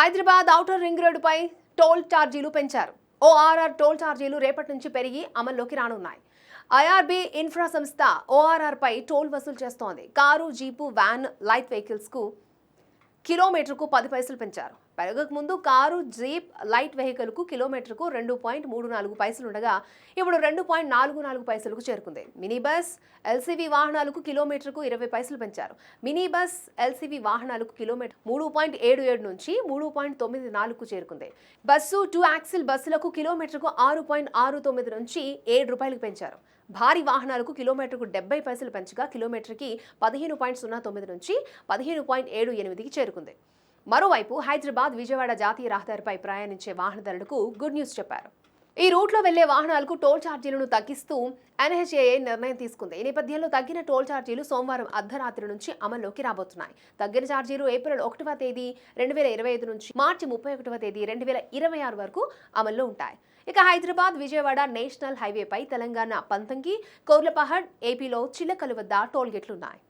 Hyderabad outer ring రోడ్డుపై toll ఛార్జీలు పెంచారు. ఓఆర్ఆర్ టోల్ ఛార్జీలు రేపటి నుంచి పెరిగి అమల్లోకి రానున్నాయి. ఐఆర్బీ ఇన్ఫ్రా సంస్థ ఓఆర్ఆర్పై టోల్ వసూలు చేస్తోంది. కారు జీపు వ్యాన్ లైట్ వెహికల్స్కు కిలోమీటర్కు పది పైసలు పెంచారు. పెరగకముందు కారు జీప్ లైట్ వెహికల్కు కిలోమీటర్కు రెండు పాయింట్ మూడు నాలుగు పైసలు ఉండగా ఇప్పుడు రెండు పాయింట్ నాలుగు నాలుగు పైసలకు చేరుకుంది. మినీ బస్ ఎల్సీవీ వాహనాలకు కిలోమీటర్కు ఇరవై పైసలు పెంచారు. మినీ బస్ ఎల్సీవీ వాహనాలకు కిలోమీటర్ మూడు పాయింట్ ఏడు ఏడు నుంచి మూడు పాయింట్ తొమ్మిది నాలుగుకు చేరుకుంది. బస్సు టూ యాక్సిల్ బస్సులకు కిలోమీటర్కు ఆరు పాయింట్ ఆరు తొమ్మిది నుంచి ఏడు రూపాయలకు పెంచారు. భారీ వాహనాలకు కిలోమీటర్కు డెబ్బై పైసలు పెంచగా కిలోమీటర్కి పదిహేను పాయింట్ సున్నా తొమ్మిది నుంచి పదిహేను పాయింట్ ఏడు ఎనిమిదికి చేరుకుంది. మరోవైపు హైదరాబాద్ విజయవాడ జాతీయ రహదారిపై ప్రయాణించే వాహనదారులకు గుడ్ న్యూస్ చెప్పారు. ఈ రూట్లో వెళ్ళే వాహనాలకు టోల్ ఛార్జీలను తగ్గిస్తూ ఎన్హెచ్ఏఏ నిర్ణయం తీసుకుంది. ఈ నేపథ్యంలో తగ్గిన టోల్ ఛార్జీలు సోమవారం అర్ధరాత్రి నుంచి అమల్లోకి రాబోతున్నాయి. తగ్గిన ఛార్జీలు ఏప్రిల్ ఒకటవ తేదీ రెండు వేల ఇరవై ఐదు నుంచి మార్చి ముప్పై ఒకటవ తేదీ రెండు వేల ఇరవై ఆరు వరకు అమల్లో ఉంటాయి. ఇక హైదరాబాద్ విజయవాడ నేషనల్ హైవేపై తెలంగాణ పంతంగి కోర్లపహడ్ ఏపీలో చిల్లకలు వద్ద టోల్ గేట్లున్నాయి